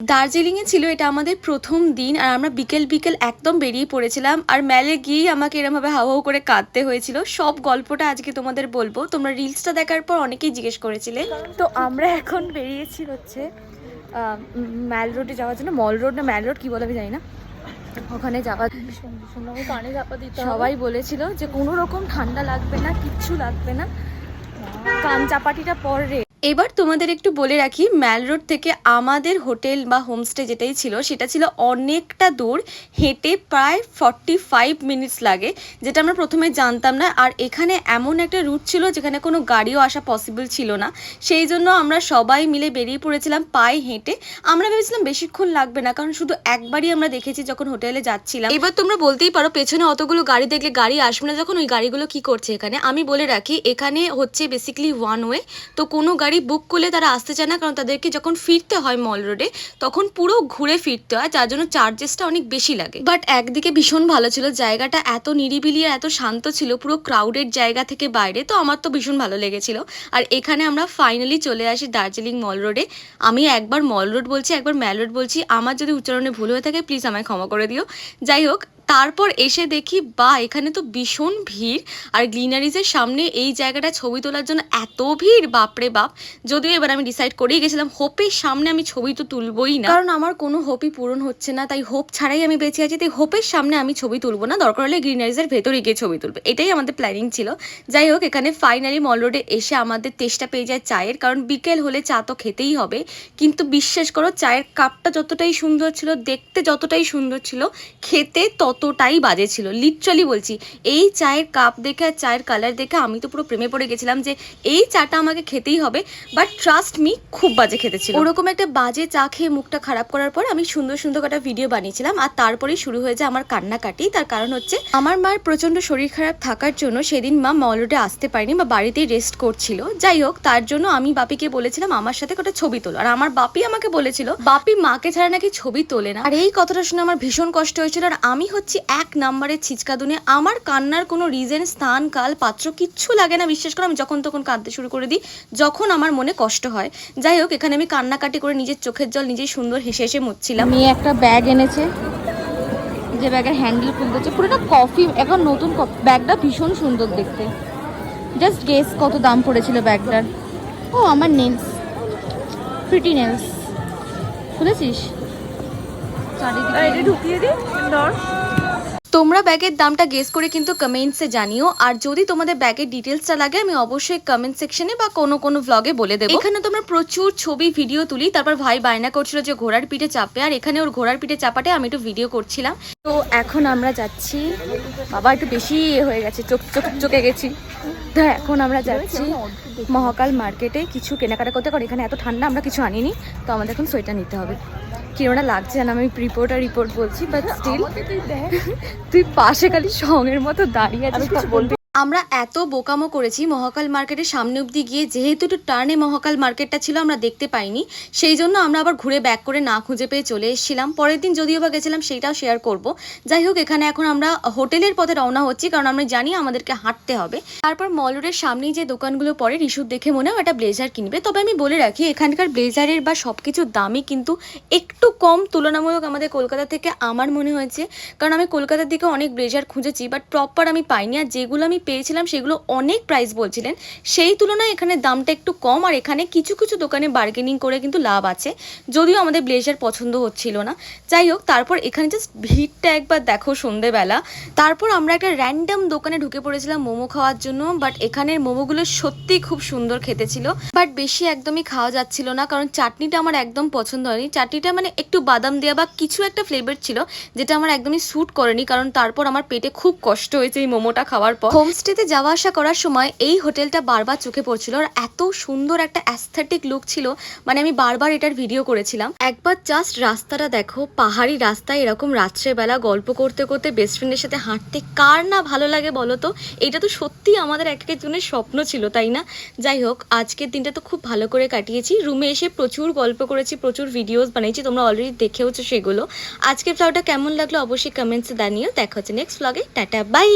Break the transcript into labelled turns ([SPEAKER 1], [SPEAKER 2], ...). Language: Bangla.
[SPEAKER 1] দার্জিলিংয়ে ছিল এটা আমাদের প্রথম দিন আর আমরা বিকেল বিকেল একদম বেরিয়ে পড়েছিলাম আর মেলে গিয়েই আমাকে এরমভাবে হাউ হাউ করে কাঁদতে হয়েছিল। সব গল্পটা আজকে তোমাদের বলব। তোমরা রিলসটা দেখার পর অনেকেই জিজ্ঞেস করেছিলে। তো আমরা এখন বেরিয়েছি হচ্ছে ম্যাল রোডে যাওয়ার জন্য। মল রোড না ম্যাল রোড কী বলে আমি জানি না। ওখানে যাওয়া
[SPEAKER 2] কানে চাপা দিতে
[SPEAKER 1] সবাই বলেছিল যে কোনো রকম ঠান্ডা লাগবে না কিচ্ছু লাগবে না। কান চাপাটিটা পর রে। এবার তোমাদের একটু বলে রাখি ম্যাল রোড থেকে আমাদের হোটেল বা হোমস্টে যেটাই ছিল, সেটা ছিল অনেকটা দূর, হেঁটে প্রায় ফর্টি ফাইভ মিনিটস লাগে, যেটা আমরা প্রথমে জানতাম না। আর এখানে এমন একটা রুট ছিল যেখানে কোনো গাড়িও আসা পসিবল ছিল না। সেই জন্য আমরা সবাই মিলে বেরিয়ে পড়েছিলাম পায়ে হেঁটে। আমরা ভেবেছিলাম বেশিক্ষণ লাগবে না, কারণ শুধু একবারই আমরা দেখেছি যখন হোটেলে যাচ্ছিলাম। এবার তোমরা বলতেই পারো, পেছনে অতগুলো গাড়ি দেখলে গাড়ি আসবে না, যখন ওই গাড়িগুলো কি করছে এখানে? আমি বলে রাখি, এখানে হচ্ছে বেসিক্যালি ওয়ান ওয়ে তো কোনো গাড়ি বুক করলে তারা আসতে চায় না, কারণ তাদেরকে যখন ফিরতে হয় মল রোডে তখন পুরো ঘুরে ফিরতে হয়, যার জন্য চার্জেসটা অনেক বেশি লাগে। বাট একদিকে ভীষণ ভালো ছিল, জায়গাটা এত নিরিবিলি আর এত শান্ত ছিল, পুরো ক্রাউডেড জায়গা থেকে বাইরে, তো আমার তো ভীষণ ভালো লেগেছিল। আর এখানে আমরা ফাইনালি চলে আসি দার্জিলিং মল রোডে আমি একবার মল রোড বলছি, একবার ম্যাল রোড বলছি। আমার যদি উচ্চারণে ভুল হয়ে থাকে প্লিজ আমায় ক্ষমা করে দিও। যাই হোক তারপর এসে দেখি, বা, এখানে তো ভীষণ ভিড়। আর গ্লিনারিজের সামনে এই জায়গাটা ছবি তোলার জন্য এত ভিড়, বাপরে বাপ। যদিও এবার আমি ডিসাইড করেই গেছিলাম, হোপের সামনে আমি ছবি তো তুলবই না। কারণ আমার কোনো হোপই পূরণ হচ্ছে না, তাই হোপ ছাড়াই আমি বেঁচে আছি। তাই হোপের সামনে আমি ছবি তুলবো না, দরকার হলে গ্রিনারিজের ভেতরে গিয়ে ছবি তুলবো। এটাই আমাদের প্ল্যানিং ছিল। যাই হোক, এখানে ফাইনালি মল রোডে এসে আমাদের তেষ্টা পেয়ে যায় চায়ের, কারণ বিকেল হলে চা তো খেতেই হবে। কিন্তু বিশ্বাস করো, চায়ের কাপটা যতটাই সুন্দর ছিল, দেখতে যতটাই সুন্দর ছিল, খেতে ততটাই বাজে ছিল। লিটারালি বলছি, এই চায়ের কাপ দেখে আর চায়ের কালার দেখে আমি তো পুরো প্রেমে পড়ে গেছিলাম যে এই চাটা আমাকে খেতেই হবে বাট ট্রাস্ট মি খুব বাজে খেতে ছিল। ওরকম একটা বাজে চা খেয়ে মুখটা খারাপ করার পর আমি সুন্দর সুন্দর একটা ভিডিও বানিয়েছিলাম, আর তারপরেই শুরু হয়ে যায় আমার কান্নাকাটি। তার কারণ হচ্ছে, আমার মার প্রচণ্ড শরীর খারাপ থাকার জন্য সেদিন মা মলরোডে আসতে পারেনি বা বাড়িতেই রেস্ট করছিল। যাই হোক, তার জন্য আমি বাপিকে বলেছিলাম আমার সাথে একটা ছবি তোলো। আর আমার বাপি আমাকে বলেছিল, বাপি মাকে ছাড়া নাকি ছবি তোলে না। আর এই কথাটা শুনে আমার ভীষণ কষ্ট হয়েছিল। আর আমি হচ্ছি এক নাম্বারের ছিচকা দুনে আমার কান্নার কোনো রিজন স্থান, কাল, পাত্র কিচ্ছু লাগে না। বিশ্বাস করো, আমি যখন তখন কাঁদতে শুরু করে দিই, যখন আমার মনে কষ্ট হয়। যাই হোক, এখানে আমি কান্নাকাটি করে নিজের চোখের জল নিজেই সুন্দর হেসে হেসে মুচ্ছিলাম
[SPEAKER 2] মেয়ে একটা ব্যাগ এনেছে, যে ব্যাগের হ্যান্ডেল খুলতেছে পুরোটা কফি এখন নতুন ব্যাগটা ভীষণ সুন্দর দেখতে। জাস্ট গেস কত দাম পড়েছিল ব্যাগটার ও, আমার নেলস প্রিটি নেলস খুলেছিস? চারিদিকে
[SPEAKER 1] ঢুকিয়ে দিই তোমরা ব্যাগের দামটা গেস করে কিন্তু কমেন্টসে জানিও। আর যদি তোমাদের ব্যাগের ডিটেলসটা লাগে আমি অবশ্যই কমেন্ট সেকশনে বা কোনো কোনো ভ্লগে বলে দেবো। এখানে তোমরা প্রচুর ছবি ভিডিও তুলি। তারপর ভাই বায়না করছিল যে ঘোড়ার পিঠে চাপে। আর এখানে ওর ঘোড়ার পিঠে চাপাটে আমি একটু ভিডিও করছিলাম। তো এখন আমরা যাচ্ছি। বাবা একটু বেশি ইয়ে হয়ে গেছে। চোখ চোখ চোখে গেছি। তো এখন আমরা যাচ্ছি মহাকাল মার্কেটে কিছু কেনাকাটা করতে কারণ এখানে এত ঠান্ডা আমরা কিছু আনিনি। তো আমাদের এখন সোয়েটার নিতে হবে। কিরোনা লাগছে না আমি রিপোর্ট আর রিপোর্ট বলছি বাট স্টিল তুই পাশে খালি সঙ্গের মতো দাঁড়িয়ে আছিস কিছু বলবি আমরা এত বোকামো করেছি মহাকাল মার্কেটের সামনে অবধি গিয়ে, যেহেতু একটু টার্নে মহাকাল মার্কেটটা ছিল, আমরা দেখতে পাইনি। সেই জন্য আমরা আবার ঘুরে ব্যাক করে না খুঁজে পেয়ে চলে এসেছিলাম। পরের দিন যদিও বা গেছিলাম, সেইটাও শেয়ার করব। যাই হোক, এখানে এখন আমরা হোটেলের পথে রওনা হচ্ছি, কারণ আমরা জানি আমাদেরকে হাঁটতে হবে। তারপর মলরের সামনেই যে দোকানগুলো পরে রিসুর দেখে মনে হয় একটা ব্লেজার কিনবে। তবে আমি বলে রাখি, এখানকার ব্লেজারের বা সব কিছুর দামই কিন্তু একটু কম। তুলনামূলক আমাদের কলকাতা থেকে আমার মনে হয়েছে, কারণ আমি কলকাতার দিকে অনেক ব্লেজার খুঁজেছি বাট প্রপার আমি পাইনি। আর যেগুলো আমি পেয়েছিলাম সেগুলো অনেক প্রাইস বলছিলেন। সেই তুলনায় এখানে দামটা একটু কম আর এখানে কিছু কিছু দোকানে বার্গেনিং করে কিন্তু লাভ আছে। যদিও আমাদের ব্লেজার পছন্দ হচ্ছিল না। যাই হোক, তারপর এখানে জাস্ট ভিড়টা একবার দেখো সন্ধেবেলা। তারপর আমরা একটা র্যান্ডাম দোকানে ঢুকে পড়েছিলাম মোমো খাওয়ার জন্য বাট এখানের মোমোগুলো সত্যি খুব সুন্দর খেতে ছিল বাট বেশি একদমই খাওয়া যাচ্ছিল না, কারণ চাটনিটা আমার একদম পছন্দ হয়নি। চাটনিটা মানে একটু বাদাম দেওয়া বা কিছু একটা ফ্লেভার ছিল, যেটা আমার একদমই স্যুট করেনি, কারণ তারপর আমার পেটে খুব কষ্ট হয়েছে এই মোমোটা খাওয়ার পর। হোমস্টেতে যাওয়া আসা করার সময় এই হোটেলটা বারবার চোখে পড়ছিল আর এত সুন্দর একটা অ্যাস্থেটিক লুক ছিল। মানে আমি বারবার এটার ভিডিও করেছিলাম। একবার জাস্ট রাস্তাটা দেখো, পাহাড়ি রাস্তায় এরকম রাত্রেবেলা গল্প করতে করতে বেস্ট ফ্রেন্ডের সাথে হাঁটতে। কার না ভালো লাগে বলো তো? এটা তো সত্যি আমাদের এক একজনের স্বপ্ন ছিল, তাই না? যাই হোক, আজকের দিনটা তো খুব ভালো করে কাটিয়েছি। রুমে এসে প্রচুর গল্প করেছি, প্রচুর ভিডিওস বানিয়েছি, তোমরা অলরেডি দেখেওছো সেগুলো। আজকের ফ্লাউটা কেমন লাগল অবশ্যই কমেন্টসে জানিও। দেখা হচ্ছে নেক্সট ব্লগে টাটা বাই